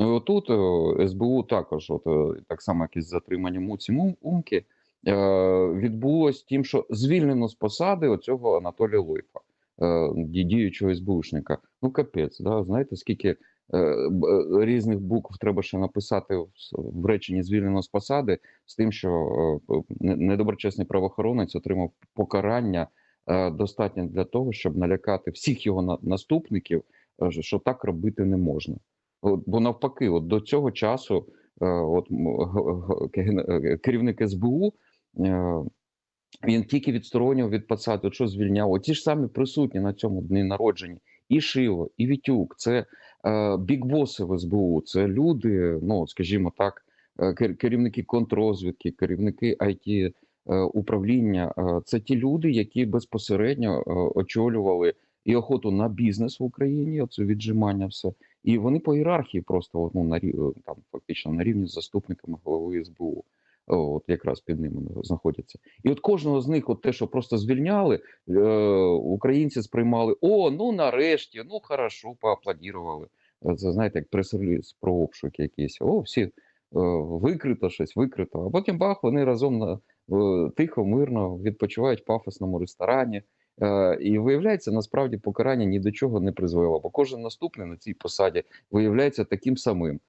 Ну і отут е, СБУ також, от е, так само, як із затриманням Муці Умки, е, відбулось тим, що звільнено з посади оцього Анатолія Лойфа, діючого СБУшника. Ну капець, да? знаєте, скільки різних букв треба ще написати в, реченні звільнено з посади, з тим, що недоброчесний правоохоронець отримав покарання достатньо для того, щоб налякати всіх його на- наступників, що так робити не можна. От, бо навпаки, от до цього часу, е, от е, керівник СБУ. Е, він тільки відсторонював від посади, от що звільняв. Оті ж самі присутні на цьому дні народження. І Шило, і Вітюк, це е, бікбоси в СБУ, це люди, ну скажімо так, кер- керівники контррозвідки, керівники IT управління. Е, це ті люди, які безпосередньо е, очолювали і охоту на бізнес в Україні, оце віджимання, все. І вони по ієрархії просто ну, на рів- там фактично на рівні з заступниками голови СБУ. От якраз під ними знаходяться. І от кожного з них, от те, що просто звільняли, е, українці сприймали: о, ну нарешті, ну хорошо, поаплодірували. Е, Це знаєте, як прес-реліз про обшук якийсь. О, всі е, викрито щось, викрито. А потім бах, вони разом на е, тихо, мирно відпочивають в пафосному ресторані. Е, і виявляється, насправді покарання ні до чого не призвело, бо кожен наступний на цій посаді виявляється таким самим.